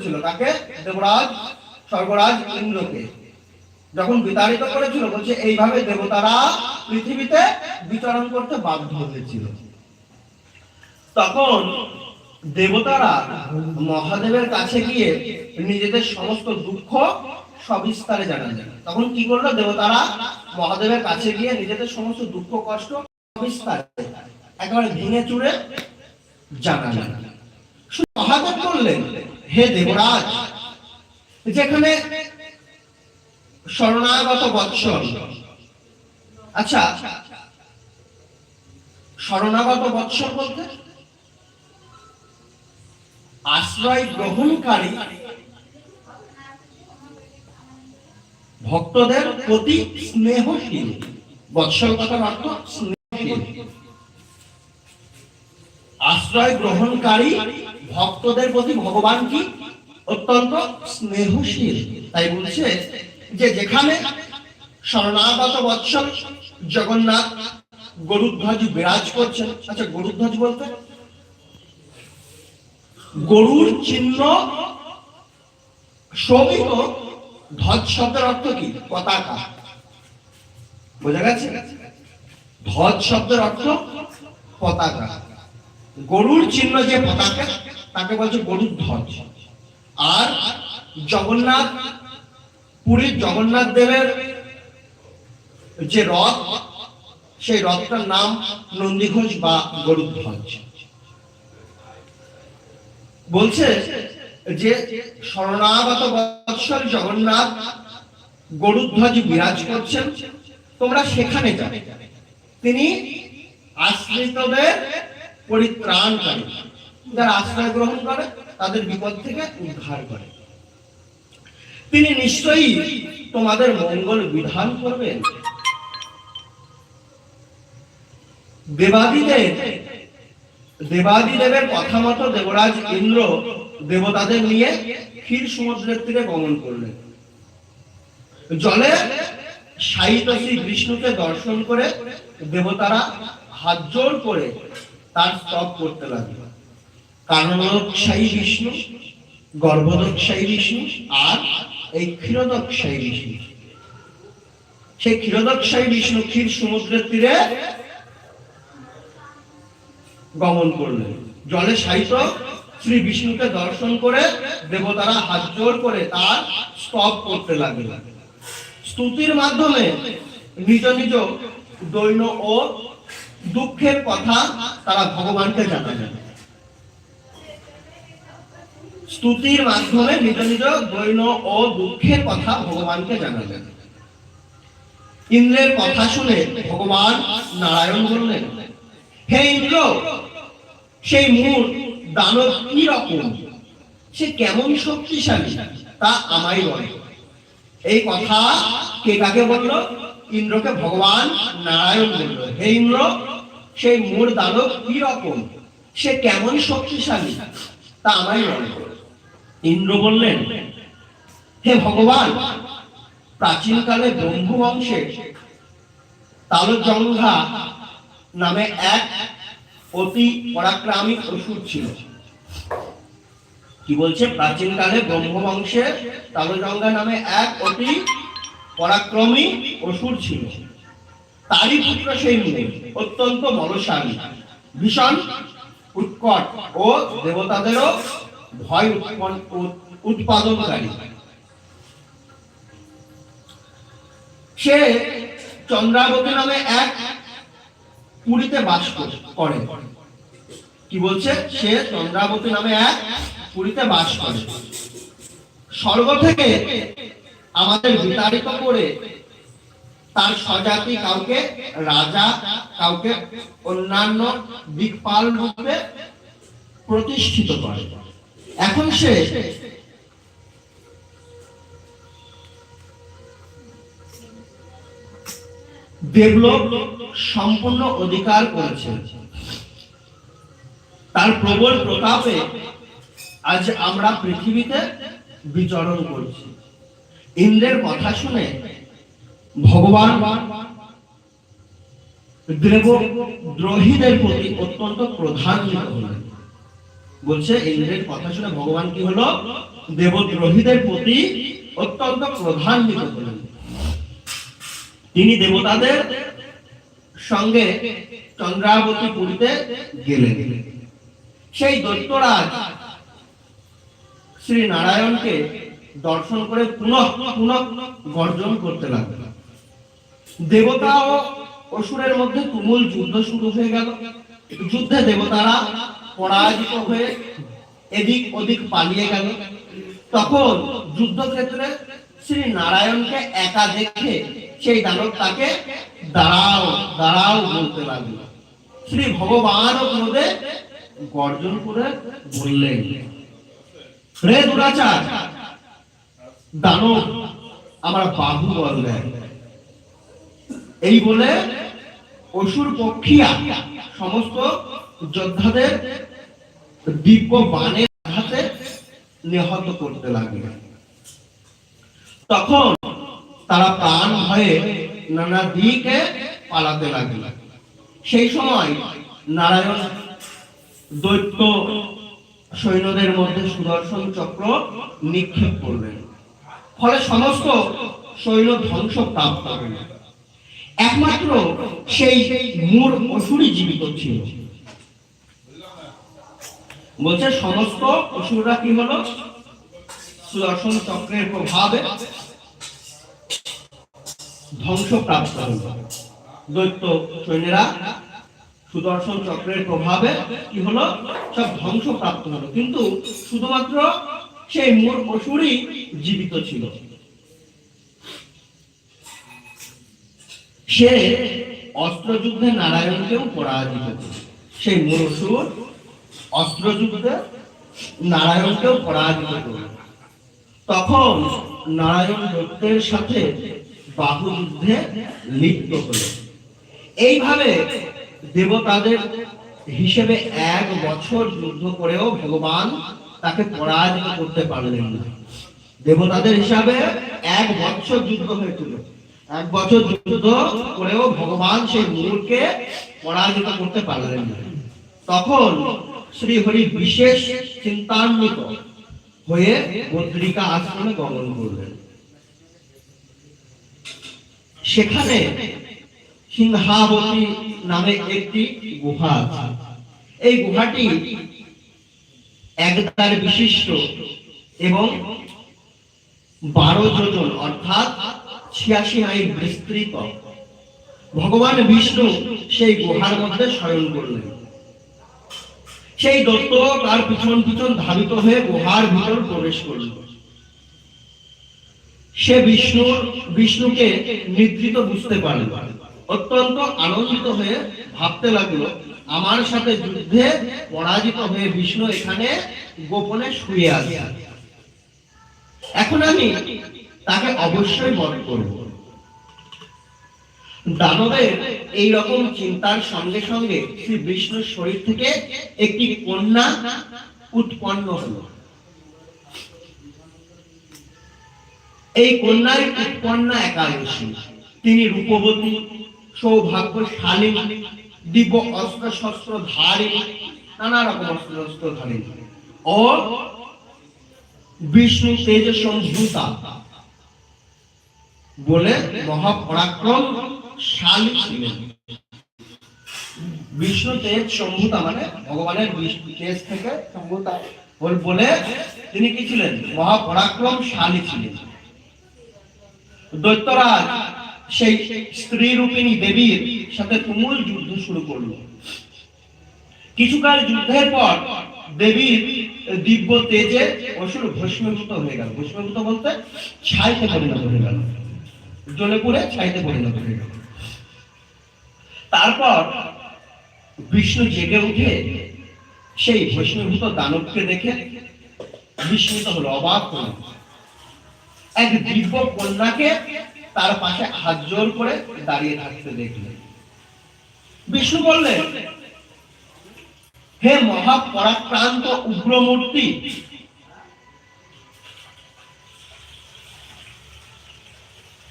করেছিল তাকে দেবরাজ, স্বর্গরাজ ইন্দ্রকে। যখন বিতাড়িত করেছিল, বলছে, এইভাবে দেবতারা পৃথিবীতে বিচরণ করতে বাধ্য হয়েছিল। তখন দেবতারা মহাদেবের কাছে গিয়ে নিজেদের সমস্ত দুঃখ সবিস্তারে জানালেন। তখন কি করল? দেবতারা মহাদেবের কাছে গিয়ে নিজেদের সমস্ত দুঃখ, কষ্ট সবিস্তারে, একেবারে ভেঙে জানালেন। শুধু মহাদেব বললেন হে দেবরাজ, যেখানে শরণাগত বৎসল আচ্ছা শরণাগত বৎসল বলতে? আশ্রয় গ্রহণকারী ভক্তদের প্রতি স্নেহশীল বৎসল কথার অর্থ স্নেহশীল। আশ্রয় গ্রহণকারী ভক্তদের প্রতি ভগবান কি? অত্যন্ত স্নেহশীল। তাই বলছে যে যেখানে শরণাগত বৎসল জগন্নাথ গরুধ্বজ বিরাজ করছেন। আচ্ছা গরুধ্বজ বলতে? গরুর চিহ্ন শোভিত। ধ্বজ শব্দের অর্থ কি? পতাকা। বোঝা গেছে? ধ্বজ শব্দের অর্থ পতাকা। গরুর চিহ্ন যে পতাকা তাকে বলছে গরুর ধ্বজ। আর জগন্নাথ পুরীর জগন্নাথ দেবের যে রথ, সেই রথটার নাম নন্দীঘোষ বা গরুধ্বজ বলছে যে শরণাগত বৎসর জগন্নাথ গরুধ্বজ বিরাজ করছেন, তোমরা সেখানে যাও। তিনি আশ্রিতদের পরিত্রাণ করে যারা আশ্রয় গ্রহণ করে, তাদের বিপদ থেকে উদ্ধার করে। তিনি নিশ্চয়ই তোমাদের মঙ্গল বিধান করবেন। দেবাদিদেব, দেবাদিদেবের কথা মতো দেবরাজ ইন্দ্র দেবতাদের নিয়ে ক্ষীর সমুদ্রের তীরে গমন করলেন। জলে সাহিত বিষ্ণুকে দর্শন করে দেবতারা হাত জোর করে তার স্তব করতে লাগল কারণোৎসাহী বিষ্ণু গর্ভদোৎসাহী বিষ্ণু আর এই ক্ষীরোদক্ষায়ী বিষ্ণু। সেই ক্ষীরোদক্ষায়ী বিষ্ণু ক্ষীর সমুদ্রের তীরে গমন করলেন। জলে সাহিত্য শ্রী বিষ্ণুকে দর্শন করে দেবতারা হাত জোর করে তার স্তব করতে স্তুতির মাধ্যমে নিজ নিজ দৈন ও দুঃখের কথা তারা ভগবানকে জানালেন। স্তুতির মাধ্যমে নিজ নিজ দৈন ও দুঃখের কথা ভগবানকে জানালেন। ইন্দ্রের কথা শুনে ভগবান নারায়ণ বললেন, হে ইন্দ্র, সেই মূল দানব কি রকম? সে কেমন শক্তিশালী, তা আমায় বলে। এই কথা কে কাকে বলল? ইন্দ্রকে ভগবান নারায়ণ বলল, হে ইন্দ্র, সেই মূল দানব কি রকম? সে কেমন শক্তিশালী, তা আমায় বলে। ইন্দ্র বললেন, হে ভগবান, প্রাচীনকালে ব্রহ্ম বংশে তালজঙ্ঘা নামে এক অতি পরাক্রমী অসুর ছিল। কি বলছে? প্রাচীনকালে ব্রহ্মবংশে তালজঙ্ঘা নামে এক অতি পরাক্রমী অসুর ছিল। তারই পুত্র সেই মুনি, অত্যন্ত বলশালী ভীষণ উৎকট ও দেবতাদেরও ভয় উৎপাদনকারী। সে চন্দ্রাবতী নামে এক পুরীতে বাস করে। কি বলছে? সে চন্দ্রাবতী নামে এক পুরীতে বাস করে। স্বর্গ থেকে আমাদের বিতাড়িত করে তার স্বজাতি কাউকে রাজা, কাউকে অন্যান্য দিকপাল রূপে প্রতিষ্ঠিত করে। এখন সে দেবলোক সম্পূর্ণ অধিকার করেছে। তার প্রবল প্রতাপে আজ আমরা পৃথিবীতে বিচরণ করছি। ইন্দ্রের কথা শুনে ভগবান দ্রোহীদের প্রতি অত্যন্ত প্রধান হলেন। বলছে, ইন্দ্রের কথা শুনে ভগবান কি হলো? দেবদ্রোহীদের প্রতি অত্যন্ত হলেন। তিনি দেবতাদের সঙ্গে চন্দ্রাবতী পুরীতে গেলেন। সেই দৈত্যরাজ শ্রী নারায়ণকে দর্শন করে পুনঃ পুনঃ গর্জন করতে লাগল। দেবতা ও অসুরের মধ্যে তুমুল যুদ্ধ শুরু হয়ে গেল। যুদ্ধে দেবতারা পরাজিত হয়ে এদিক ওদিক পালিয়ে গেল। তখন যুদ্ধক্ষেত্রে শ্রী নারায়ণকে একা দেখে সেই দানব তাকে দাঁড়াও দাঁড়াও বলতে লাগল। শ্রী ভগবান ক্রোধে গর্জন করে বললেন, রে দুরাচার, দানব আমার বাহু বললেন এই বলে অসুর পক্ষিয়া সমস্ত যোদ্ধাদের দিব্য বাণের হাতে নিহত করতে লাগল। তখন তারা প্রাণ ভয়ে নানা দিকে পালাতে লাগল। সেই সময় নারায়ণ দৈত্য সৈন্যদের মধ্যে সুদর্শন চক্র নিক্ষেপ করলেন। ফলে সমস্ত সৈন্য ধ্বংস প্রাপ্ত হল। একমাত্র সেই মূর অসুরই জীবিত ছিল। বলছে সমস্ত অসুররা কি হলো? সুদর্শন চক্রের প্রভাবে ধ্বংস প্রাপ্ত হল। দৈত্য সৈন্যরা সুদর্শন চক্রের প্রভাবে কি হলো? সব ধ্বংস প্রাপ্ত হলো। কিন্তু শুধুমাত্র সেই মূল অসুরই জীবিত ছিল। সে অস্ত্রযুদ্ধে নারায়ণকেও পরাজিত সেই মূল অসুর অস্ত্রযুদ্ধে নারায়ণকেও পরাজিত করে তখন নারায়ণ দত্তের সাথে বাহু যুদ্ধে লিপ্ত হলো। এইভাবে দেবতাদের হিসেবে এক বছর যুদ্ধ করেও ভগবান তাকে পরাজিত করতে পারলেন না। দেবতাদের হিসাবে এক বছর যুদ্ধ হয়েছিল। এক বছর যুদ্ধ করেও ভগবান সেই মূলকে পরাজিত করতে পারলেন না। তখন শ্রী হরি বিশেষ চিন্তান্বিত হয়ে বদ্রিকা আশ্রমে গমন করলেন। সেখানে সিংহাবতী নামে একটি গুহা আছে। এই গুহাটি একদার বিশিষ্ট এবং বারো যোজন, অর্থাৎ ছিয়াশি মাইল বিস্তৃত। ভগবান বিষ্ণু সেই গুহার মধ্যে শয়ন করলেন। সেই দত্ত তার পিছন পিছন ধাবিত হয়ে গুহার ভিতর প্রবেশ করল। সে বিষ্ণু, বিষ্ণুকে নিদ্রিত বুঝতে পারল। অত্যন্ত আনন্দিত হয়ে ভাবতে লাগল, আমার সাথে যুদ্ধে পরাজিত হয়ে বিষ্ণু এখানে গোপনে শুয়ে আছে। এখন আমি তাকে অবশ্যই বধ করব। দানবের এই রকম চিন্তার সঙ্গে সঙ্গে শ্রী বিষ্ণুর শরীর থেকে একটি কন্যা উৎপন্ন হলো। এই কন্যার উৎপন্না একাদশী। তিনি রূপবতী, সৌভাগ্যশালী, দিব্য অস্ত্র শস্ত্র ধারী, নানা রকম অস্ত্র শস্ত্র ধারী। ও বিষ্ণু তেজ সম্ভূতা বলে মহাপরাক্রম শালী ছিলেন। বিষ্ণু তেজ মানে ভগবানের তেজ থেকে বলে তিনি কি ছিলেন? ছিলেন। দৈত্যরাজ, সেই স্ত্রী রূপিণী দেবীর সাথে তুমুল যুদ্ধ শুরু করল। কিছুকাল যুদ্ধের পর দেবীর দিব্য তেজে অসুর ভস্মীভূত হয়ে গেল। ভস্মীভূত বলতে ছাইতে পরিণত হয়ে গেল। জলে পুড়ে ছাইতে পরিণত হয়ে গেল। তারপর বিষ্ণু জেগে উঠে সেই ভস্মীভূত দানবকে দেখে বিস্মিত হলো অবাক হলো। এক দিব্য কন্যাকে তার পাশে হাত জোর করে দাঁড়িয়ে থাকতে দেখলেন বিষ্ণু বললেন হে মহাপরাক্রান্ত উগ্রমূর্তি,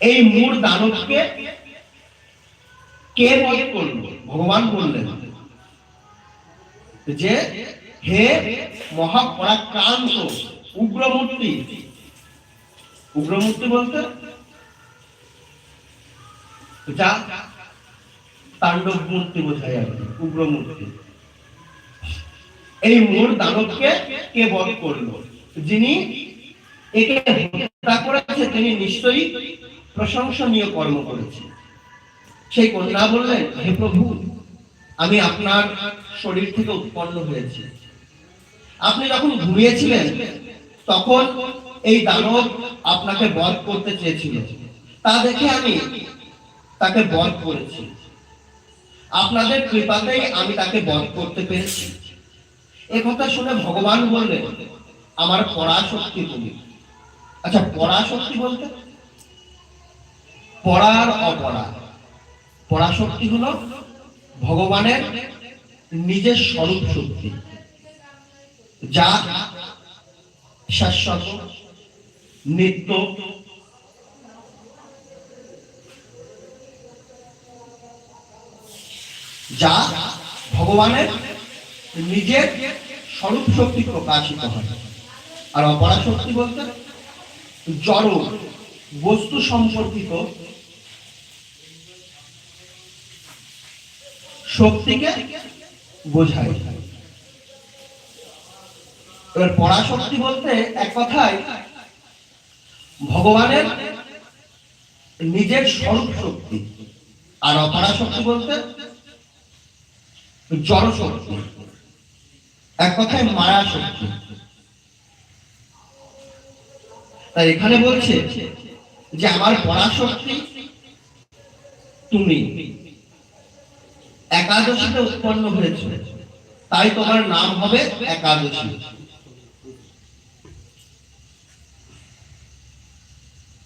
এই মূর দানবকে কে বধ করল? ভগবান বললেন। যে হে মহাপরাক্রান্ত উগ্রমূর্তি। উগ্রমূর্তি বলতে? যা তাণ্ডব মূর্তি বোঝায় আর উগ্রমূর্তি। এই মূল দানবকে কে বধ করল? যিনি একে হত্যা করেছে, তিনি নিশ্চয়ই প্রশংসনীয় কর্ম করেছে সেই কন্যা বললেন হে প্রভু, আমি আপনার শরীর থেকে উৎপন্ন হয়েছি। আপনি যখন ঘুমিয়েছিলেন, তখন এই দানব আপনাকে বধ করতে চেয়েছিল। তা দেখে আমি তাকে বধ করেছি। আপনাদের কৃপাতেই আমি তাকে বধ করতে পেরেছি। কথা শুনে ভগবান বললেন, আমার পরাশক্তি তুমি। আচ্ছা পরাশক্তি বলতে? পড়ার অপরা পরাশক্তি হলো ভগবানের নিজের স্বরূপ শক্তি, যা শাশ্বত, নিত্য, যা ভগবানের নিজের স্বরূপ শক্তি প্রকাশিত হয়। আর অপরা শক্তি বলতে জড়, বস্তু সম্পর্কিত শক্তিকে বোঝায়। এবার পরাশক্তি বলতে এক কথায় ভগবানের নিজের স্বরূপ শক্তি, আর অপরা শক্তি বলতে জড় শক্তি এক কথায় মায়া শক্তি তাই এখানে বলছে যে আমার পরাশক্তি তুমি। একাদশীতে উৎপন্ন হয়েছে। তাই তোমার নাম হবে একাদশী।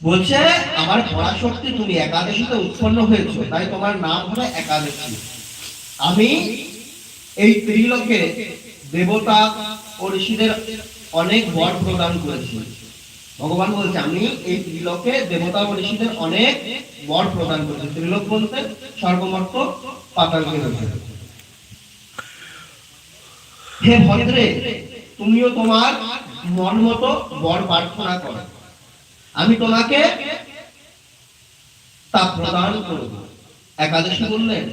বলছে, আমার পরাশক্তি, তুমি একাদশীতে উৎপন্ন হয়েছে, তাই তোমার নাম হবে একাদশী। আমি এই ত্রিলোকে দেবতা ও ঋষিদের অনেক বর প্রদান করেছি। ভগবান বলছে, আমি এই ত্রিলোকে দেবতা ও ঋষিদের অনেক বর প্রদান করেছি। ত্রিলোক বলতে সর্বমর্ত হে ভদ্রে, তুমিও তোমার মন মতো বর প্রার্থনা করো। আমি তোমাকে তা প্রদান করব। একাদশী বললেন,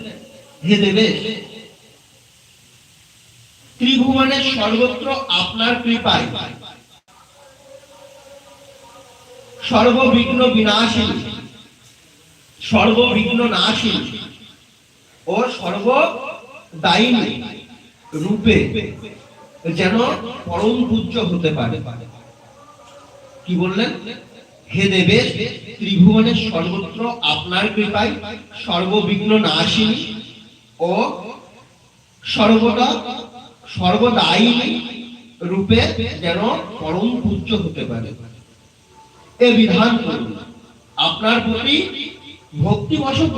হে দেবেশ, ত্রিভুবনের সর্বত্র আপনার কৃপায়। সর্ববিঘ্ন বিনাশিনী সর্ববিঘ্ন নাশিনী ও সর্ব দায়িনী রূপে যেন পরম পূজ্য হতে পারে। কি বললেন? হে দেবে, ত্রিভুবনের সর্বত্র আপনার কৃপায় সর্ববিঘ্ন নাশিনী ও সর্বদা সর্বদায়ী রূপে যেন পরম পূজ্য হতে পারে। এ বিধান করুন, আপনার প্রতি ভক্তিবশত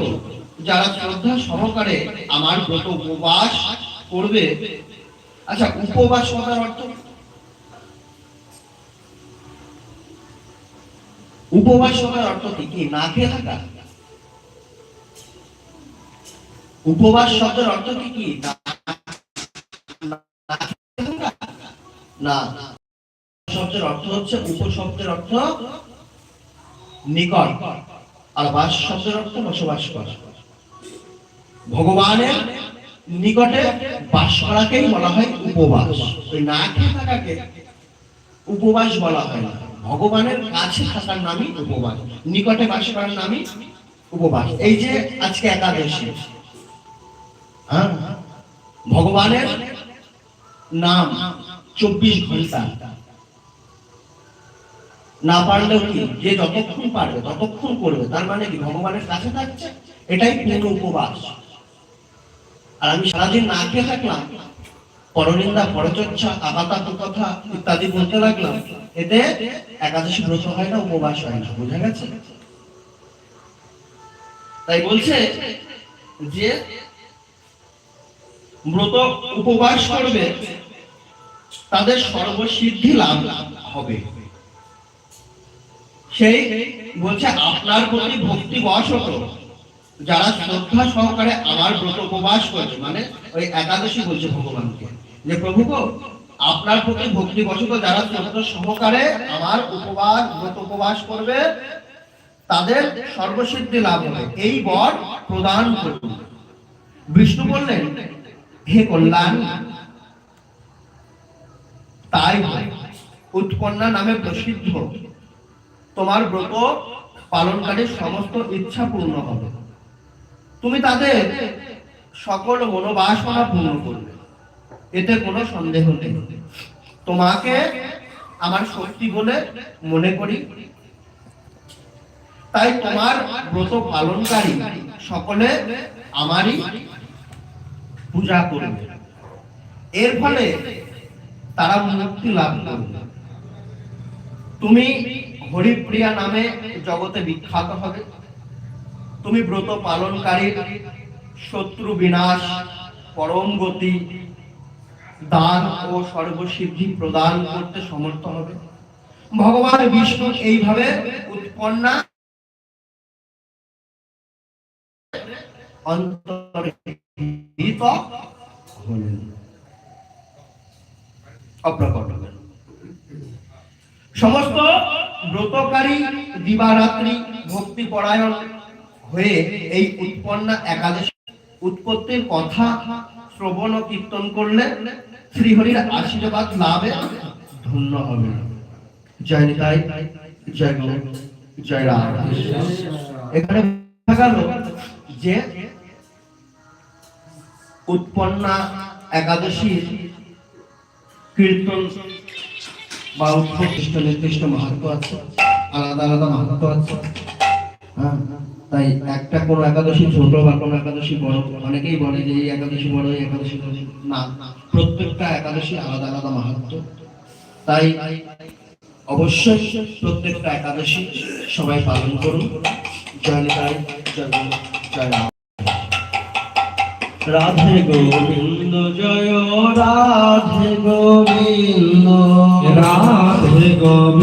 যারা শ্রদ্ধা সহকারে আমার ব্রত উপবাস করবে। আচ্ছা উপবাস কথার অর্থ উপবাস কথার অর্থ কি? কি না খেয়ে থাকা? উপবাস শব্দের অর্থ কি কি? না শব্দের অর্থ হচ্ছে উপ শব্দের অর্থ নিকট। আর বাস শব্দের অর্থ বসবাস করা। ভগবানের নিকটে বাস করাকেই বলা হয় উপবাস। ওই না থাকাকে উপবাস বলা হয় না। ভগবানের কাছে থাকার নামই উপবাস, নিকটে বাস করার নামই উপবাস। এই যে আজকে একাদশী হ্যাঁ? ভগবানের নাম চব্বিশ ঘণ্টা। না পারলেও কি? যে যতক্ষণ পারবে, ততক্ষণ করবে। তার মানে কি? ভগবানের কাছে থাকছে, এটাই পূর্ণ উপবাস। আর আমি সারাদিন না খেয়ে থাকলাম, পরনিন্দা, পরচর্চা আপাতা কথা ইত্যাদি বলতে লাগলাম, এতে একাদশী ব্রত হয় না, উপবাস হয় না, বোঝা গেছে? তাই বলছে যে ব্রত উপবাস করবে, তাদের সর্বসিদ্ধি লাভ হবে। সেই বলছে, আপনার প্রতি ভক্তি বশত যারা শ্রদ্ধা সহকারে আমার ব্রত উপবাস করছে মানে ওই একাদশী বলছে ভগবানকে। যে প্রভু আপনার প্রতি ভক্তিবশত যারা শ্রদ্ধ সহকারে আমার উপবাস, ব্রত উপবাস করবে, তাদের সর্বসিদ্ধি লাভ হবে। এই বর প্রদান করুন। বিষ্ণু বললেন, হে কল্যাণ, তাই। উৎপন্না নামে প্রসিদ্ধ। তোমার ব্রত পালনকারীর সমস্ত ইচ্ছা পূর্ণ হবে। তুমি তাদের সকল মনোবাসনা পূর্ণ করবে। এতে কোনো সন্দেহ নেই। তোমাকে আমার শক্তি বলে মনে করি। তাই তোমার ব্রত পালনকারী সকলে আমারই পূজা করবে। এর ফলে তারা মুক্তি লাভ করবে। তুমি হরিপ্রিয়া নামে জগতে বিখ্যাত হবে। তুমি ব্রত পালনকারীর শত্রু বিনাশ, পরম গতি, দান ও সর্বসিদ্ধি প্রদান করতে সমর্থ হবে। ভগবান বিষ্ণু এইভাবে উৎপন্না সমস্ত ব্রতকারী দিবারাত্রি ভক্তি পরায়ণ হয়ে এই উৎপন্ন একাদশ উৎপত্তির কথা শ্রবণ ও কীর্তন করলে শ্রীহরির আশীর্বাদ লাভে ধন্য হবে। জয় নিতাই জয় জয় এখানে দেখা গেল যে উৎপন্না একাদশী কীর্তন বা উৎকৃষ্ট নির্দিষ্ট মাহাত্ম আছে আলাদা আলাদা মাহাত্ম আছে। হ্যাঁ, তাই একটা কোন একাদশী ছোট বা কোন একাদশী বড় অনেকেই বলে যে এই একাদশী বড় এই একাদশী না প্রত্যেকটা একাদশী আলাদা আলাদা মাহাত্ম তাই অবশ্যই প্রত্যেকটা একাদশী সবাই পালন করুন। জয় নিতাই জয় রাম। রাধে গোবিন্দ জয় রাধে গোবিন্দ। রাধে গোবিন্দ।